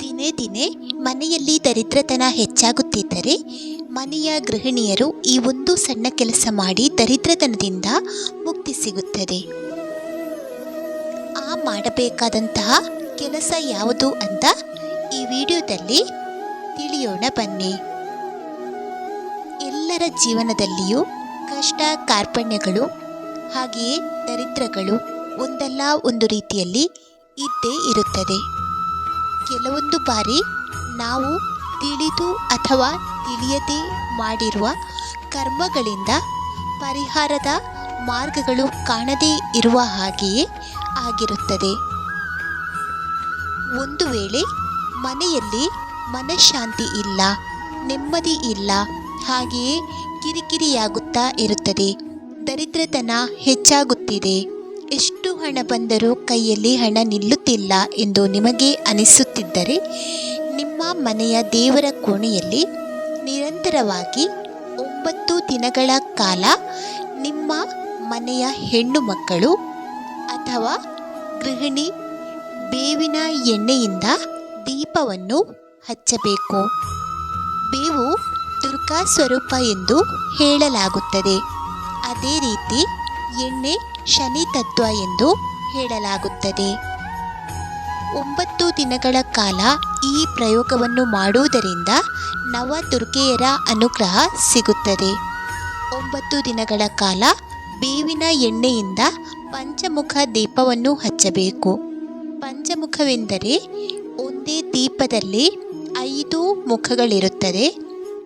ದಿನೇ ದಿನೇ ಮನೆಯಲ್ಲಿ ದರಿದ್ರತನ ಹೆಚ್ಚಾಗುತ್ತಿದ್ದರೆ ಮನೆಯ ಗೃಹಿಣಿಯರು ಈ ಒಂದು ಸಣ್ಣ ಕೆಲಸ ಮಾಡಿ ದರಿದ್ರತನದಿಂದ ಮುಕ್ತಿ ಸಿಗುತ್ತದೆ. ಆ ಮಾಡಬೇಕಾದಂತಹ ಕೆಲಸ ಯಾವುದು ಅಂತ ಈ ವಿಡಿಯೋದಲ್ಲಿ ತಿಳಿಯೋಣ ಬನ್ನಿ. ಎಲ್ಲರ ಜೀವನದಲ್ಲಿಯೂ ಕಷ್ಟ, ಕಾರ್ಪಣ್ಯಗಳು ಹಾಗೆಯೇ ದರಿದ್ರಗಳು ಒಂದಲ್ಲ ಒಂದು ರೀತಿಯಲ್ಲಿ ಇದ್ದೇ ಇರುತ್ತದೆ. ಕೆಲವೊಂದು ಬಾರಿ ನಾವು ತಿಳಿದು ಅಥವಾ ತಿಳಿಯದೆ ಮಾಡಿರುವ ಕರ್ಮಗಳಿಂದ ಪರಿಹಾರದ ಮಾರ್ಗಗಳು ಕಾಣದೇ ಇರುವ ಹಾಗೆಯೇ ಆಗಿರುತ್ತದೆ. ಒಂದು ವೇಳೆ ಮನೆಯಲ್ಲಿ ಮನಃಶಾಂತಿ ಇಲ್ಲ, ನೆಮ್ಮದಿ ಇಲ್ಲ, ಹಾಗೆಯೇ ಕಿರಿಕಿರಿಯಾಗುತ್ತಾ ಇರುತ್ತದೆ. ದರಿದ್ರತನ ಹೆಚ್ಚಾಗುತ್ತಿದೆ. ಹಣ ಬಂದರೂ ಕೈಯಲ್ಲಿ ಹಣ ನಿಲ್ಲುತ್ತಿಲ್ಲ ಎಂದು ನಿಮಗೆ ಅನಿಸುತ್ತಿದ್ದರೆ ನಿಮ್ಮ ಮನೆಯ ದೇವರ ಕೋಣೆಯಲ್ಲಿ ನಿರಂತರವಾಗಿ ಒಂಬತ್ತು ದಿನಗಳ ಕಾಲ ನಿಮ್ಮ ಮನೆಯ ಹೆಣ್ಣು ಮಕ್ಕಳು ಅಥವಾ ಗೃಹಿಣಿ ಬೇವಿನ ಎಣ್ಣೆಯಿಂದ ದೀಪವನ್ನು ಹಚ್ಚಬೇಕು. ಬೇವು ದುರ್ಗಾ ಸ್ವರೂಪ ಎಂದು ಹೇಳಲಾಗುತ್ತದೆ. ಅದೇ ರೀತಿ ಎಣ್ಣೆ ಶನಿ ತತ್ವ ಎಂದು ಹೇಳಲಾಗುತ್ತದೆ. ಒಂಬತ್ತು ದಿನಗಳ ಕಾಲ ಈ ಪ್ರಯೋಗವನ್ನು ಮಾಡುವುದರಿಂದ ನವ ದುರ್ಗೆಯರ ಅನುಗ್ರಹ ಸಿಗುತ್ತದೆ. ಒಂಬತ್ತು ದಿನಗಳ ಕಾಲ ಬೇವಿನ ಎಣ್ಣೆಯಿಂದ ಪಂಚಮುಖ ದೀಪವನ್ನು ಹಚ್ಚಬೇಕು. ಪಂಚಮುಖವೆಂದರೆ ಒಂದೇ ದೀಪದಲ್ಲಿ ಐದು ಮುಖಗಳಿರುತ್ತದೆ.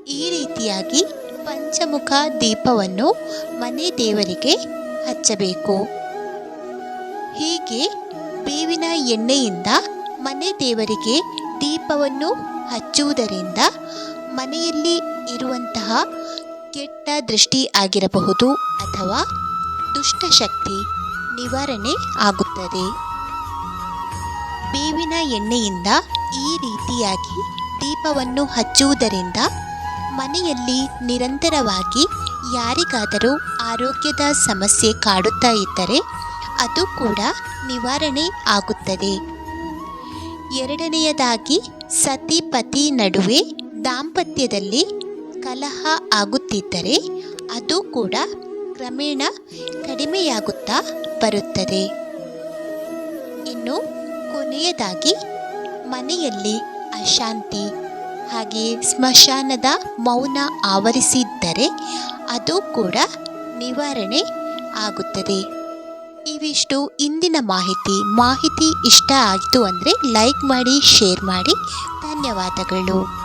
ಈ ರೀತಿಯಾಗಿ ಪಂಚಮುಖ ದೀಪವನ್ನು ಮನೆ ದೇವರಿಗೆ ಹಚ್ಚಬೇಕು. ಹೀಗೆ ಬೇವಿನ ಎಣ್ಣೆಯಿಂದ ಮನೆ ದೇವರಿಗೆ ದೀಪವನ್ನು ಹಚ್ಚುವುದರಿಂದ ಮನೆಯಲ್ಲಿ ಇರುವಂತಹ ಕೆಟ್ಟ ದೃಷ್ಟಿ ಆಗಿರಬಹುದು ಅಥವಾ ದುಷ್ಟಶಕ್ತಿ ನಿವಾರಣೆ ಆಗುತ್ತದೆ. ಬೇವಿನ ಎಣ್ಣೆಯಿಂದ ಈ ರೀತಿಯಾಗಿ ದೀಪವನ್ನು ಹಚ್ಚುವುದರಿಂದ ಮನೆಯಲ್ಲಿ ನಿರಂತರವಾಗಿ ಯಾರಿಗಾದರೂ ಆರೋಗ್ಯದ ಸಮಸ್ಯೆ ಕಾಡುತ್ತಾ ಇದ್ದರೆ ಅದು ಕೂಡ ನಿವಾರಣೆ ಆಗುತ್ತದೆ. ಎರಡನೆಯದಾಗಿ, ಸತಿ ಪತಿ ನಡುವೆ ದಾಂಪತ್ಯದಲ್ಲಿ ಕಲಹ ಆಗುತ್ತಿದ್ದರೆ ಅದು ಕೂಡ ಕ್ರಮೇಣ ಕಡಿಮೆಯಾಗುತ್ತಾ ಬರುತ್ತದೆ. ಇನ್ನು ಕೊನೆಯದಾಗಿ, ಮನೆಯಲ್ಲಿ ಅಶಾಂತಿ, ಹಾಗೆಯೇ ಸ್ಮಶಾನದ ಮೌನ ಆವರಿಸಿದ್ದರೆ ಅದು ಕೂಡ ನಿವಾರಣೆ ಆಗುತ್ತದೆ. ಇವಿಷ್ಟು ಇಂದಿನ ಮಾಹಿತಿ. ಮಾಹಿತಿ ಇಷ್ಟ ಆಯಿತು ಅಂದರೆ ಲೈಕ್ ಮಾಡಿ ಶೇರ್ ಮಾಡಿ. ಧನ್ಯವಾದಗಳು.